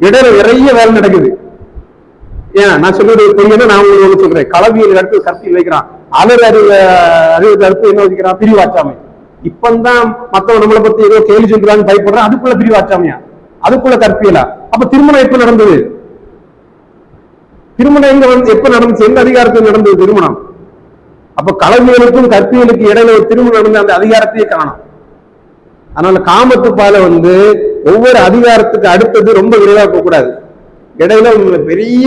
இடையில நிறைய வேலை நடக்குது. ஏன்? நான் சொல்றது புரியுதுன்னா நான் உங்களுக்கு சொல்றேன். களவியல் அடுத்து கருத்தில் வைக்கிறான். அலர் அறிவு அறிவு அடுத்து என்ன வைக்கிறான் பிரிவாச்சாமை. இப்பந்தான் மத்தவன் நம்மளை பத்தி ஏதோ கேள்வி சொல்றான்னு பயப்படுறான். அதுக்குள்ள பிரிவாச்சாமையா? அதுக்குள்ள கற்பியலா? அப்ப திருமணம் எப்ப நடந்தது? திருமணம் எங்க வந்து எப்ப நடந்துச்சு? எந்த அதிகாரத்தில் நடந்தது திருமணம்? அப்ப களவியலுக்கும் கற்பியலுக்கு இடையில ஒரு திருமணம் நடந்த அந்த அதிகாரத்தையே காணும். அதனால காமத்து பால வந்து ஒவ்வொரு அதிகாரத்துக்கு அடுத்தது ரொம்ப விரைவாக கூடாது. இடையில உங்களுக்கு பெரிய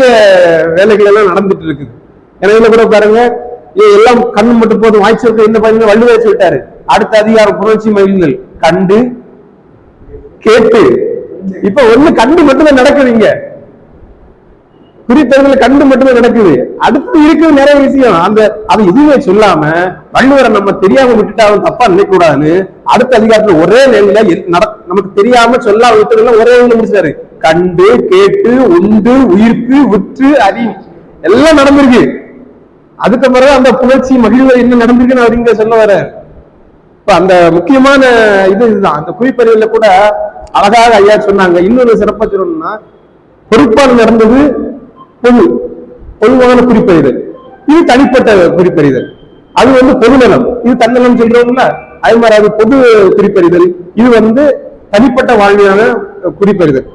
வேலைகள் எல்லாம் நடந்துட்டு இருக்குது. இடையில கூட பாருங்க ஏ, எல்லாம் கண்ணு மட்டும் போதும். வாய்ச்சல் என்ன பாருங்க வள்ளுவே சொல்லிட்டாரு அடுத்த அதிகாரம் புரட்சி மகிழ்ந்தல் கண்டு கேட்டு. இப்ப ஒண்ணு கண்டு மட்டும்தான் நடக்குதுங்க குறித்தவர்கள் கண்டு மட்டுமே நடக்குது. அடுத்து இருக்கிற நிறைய விஷயம். அந்த அது எதுவுமே சொல்லாம வள்ளுவரை நம்ம தெரியாம விட்டுட்டாலும் அவன் தப்பா நினைக்கூடாதுன்னு அடுத்த அதிகாரத்துல ஒரே நிலையில நட- நமக்கு தெரியாம சொல்லாம விட்டதெல்லாம் ஒரே நிலையில முடிச்சாரு. கண்டு கேட்டு உண்டு உயிர்த்து உற்று அறி. எல்லாம் நடந்திருக்கு. அதுக்கு பிறகு அந்த புணர்ச்சி மகிழ்வு என்ன நடந்திருக்குன்னு அவர் இங்க சொல்ல வர இப்ப அந்த முக்கியமான இது இதுதான். அந்த குறிப்பறிவுல கூட அழகாக ஐயா சொன்னாங்க. இன்னொரு சிறப்பா சொல்லணும்னா பொறுப்பால் நடந்தது பொது பொதுவான குறிப்பறிதல். இது தனிப்பட்ட குறிப்பறிதல். அது வந்து பொதுநலம். இது தன்னலம் சொல்றவங்கள அது மாதிரி அது பொது குறிப்பறிதல். இது வந்து தனிப்பட்ட வாழ்வியான குறிப்பறிதல்.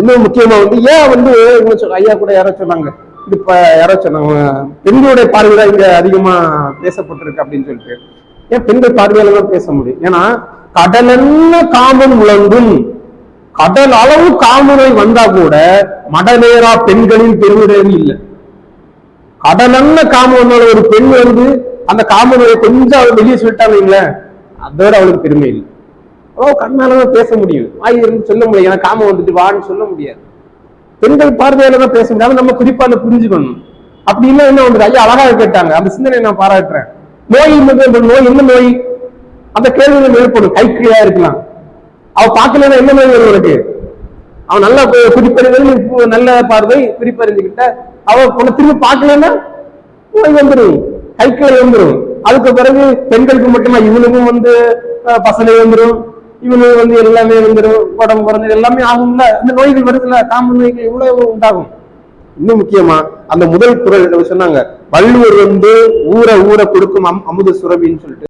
இன்னும் முக்கியமா வந்து ஏன் வந்து இவங்க ஐயா கூட யாரோ சொன்னாங்க? இது இப்ப யாரோ சொன்னாங்க பெண்களுடைய பார்வை தான் இங்க அதிகமா பேசப்பட்டிருக்கு அப்படின்னு சொல்லிட்டு. ஏன் பெண்கள் பார்வையால தான் பேச முடியும்? ஏன்னா கடலென்ன காமம் உழங்கும் கடல் அளவு காமுறை வந்தா கூட மடநேரா பெண்களின் பெருமிடம் இல்லை. கடலென்ன காமம் ஒரு பெண் வந்து அந்த காமனை கொஞ்சம் அவள் வெளியே சொல்லிட்டாங்க வைங்களேன், அதோட அவளுக்கு பெருமை இல்லை. அவ்வளோ கண்ணாலதான் பேச முடியும். வாய் இருந்து சொல்ல முடியும் எனக்கு காமம் வந்துட்டு வான்னு சொல்ல முடியாது. பெண்கள் பார்வையில தான் பேச முடியாது நம்ம குறிப்பா அதை புரிஞ்சுக்கணும். அப்படி இல்லை என்ன ஒன்று ஐயா அழகாக கேட்டாங்க. அந்த சிந்தனை நான் பாராட்டுறேன். நோய் என்பது நோய் என்ன நோய்? அந்த கேள்விகள் ஏற்படும். கைக்கிழியா இருக்கலாம். அவ பார்க்கலன்னா என்ன நோய் வரும் உனக்கு? அவன் நல்லா குறிப்பறிதல் நல்ல பார்வை குறிப்பறிஞ்சுக்கிட்ட அவ உன்னை திரும்பி பார்க்கலன்னா நோய் வந்துடும் கைக்கிழை வந்துடும் அதுக்கு பிறகு பெண்களுக்கு மட்டுமா இவனுக்கும் வந்து பசலை வந்துடும் இவனுக்கு வந்து எல்லாமே வந்துடும் உடம்பு குறைஞ்சது எல்லாமே ஆகும்ல. இந்த நோய்கள் வருதுல காம நோய்கள் இவ்வளவு உண்டாகும். இன்னும் முக்கியமா அந்த முதல் குரல் சொன்னாங்க. வள்ளுவர் வந்து ஊற ஊற கொடுக்கும் அமுத சுரபின்னு சொல்லிட்டு